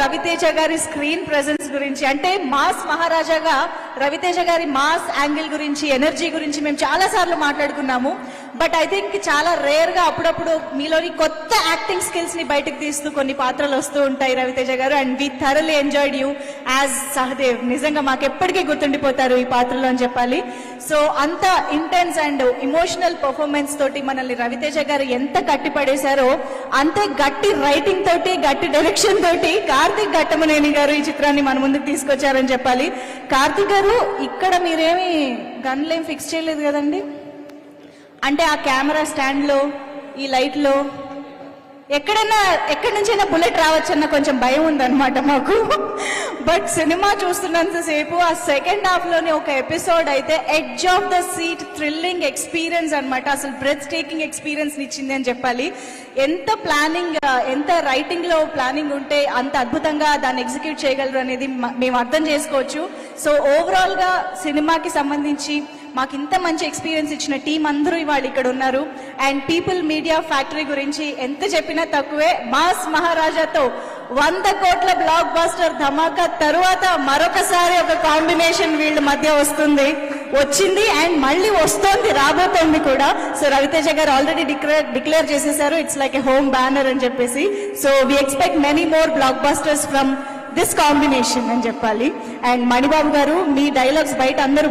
రవితేజ గారి screen presence గురించి. అంటే మాస్ మహారాజాగా రవితేజ గారి మాస్ యాంగిల్ గురించి ఎనర్జీ గురించి మేము చాలా సార్లు మాట్లాడుకున్నాము. బట్ ఐ థింక్ చాలా రేర్గా అప్పుడప్పుడు మీలోని కొత్త యాక్టింగ్ స్కిల్స్ని బయటకు తీస్తూ కొన్ని పాత్రలు వస్తూ ఉంటాయి Ravi Teja garu. And we thoroughly enjoyed you as Sahadev. నిజంగా మాకు ఎప్పటికీ గుర్తుండిపోతారు ఈ పాత్రలో అని చెప్పాలి. సో అంత ఇంటెన్స్ అండ్ ఇమోషనల్ పర్ఫార్మెన్స్ తోటి మనల్ని రవితేజ గారు ఎంత కట్టిపడేశారో అంతే గట్టి రైటింగ్ తోటి గట్టి డైరెక్షన్ తోటి కార్తిక్ ఘట్టమనేని గారు ఈ చిత్రాన్ని మన ముందుకు తీసుకొచ్చారని చెప్పాలి. కార్తిక్ గారు ఇక్కడ మీరేమి గన్లు ఏం ఫిక్స్ చేయలేదు కదండి? అంటే ఆ కెమెరా స్టాండ్లో ఈ లైట్లో ఎక్కడైనా ఎక్కడి నుంచైనా బుల్లెట్ రావచ్చన్న కొంచెం భయం ఉందన్నమాట మాకు. బట్ సినిమా చూస్తున్నంతసేపు ఆ సెకండ్ హాఫ్లోని ఒక ఎపిసోడ్ అయితే edge of the seat thrilling experience అనమాట అసలు బ్రెత్ టేకింగ్ ఎక్స్పీరియన్స్ ఇచ్చింది అని చెప్పాలి. ఎంత ప్లానింగ్ ఎంత రైటింగ్లో ప్లానింగ్ ఉంటే అంత అద్భుతంగా దాన్ని ఎగ్జిక్యూట్ చేయగలరు అనేది మేము అర్థం చేసుకోవచ్చు. సో ఓవరాల్గా సినిమాకి సంబంధించి మాకు ఇంత మంచి ఎక్స్పీరియన్స్ ఇచ్చిన టీం అందరూ ఇవాళ ఇక్కడ ఉన్నారు. అండ్ పీపుల్ మీడియా ఫ్యాక్టరీ గురించి ఎంత చెప్పినా తక్కువే. మాస్ మహారాజాతో వంద కోట్ల బ్లాక్ బాస్టర్ ధమాకా తరువాత మరొకసారి ఒక కాంబినేషన్ వీళ్ళ మధ్య వస్తుంది. వచ్చింది అండ్ మళ్ళీ వస్తోంది రాబోతోంది కూడా. So Ravi Teja garu already declare declare చేసేసారు. It's like a home banner అని చెప్పేసి. So we expect many more blockbusters from this combination అని చెప్పాలి. అండ్ మణిబాబు గారు మీ డైలాగ్స్ బయట అందరూ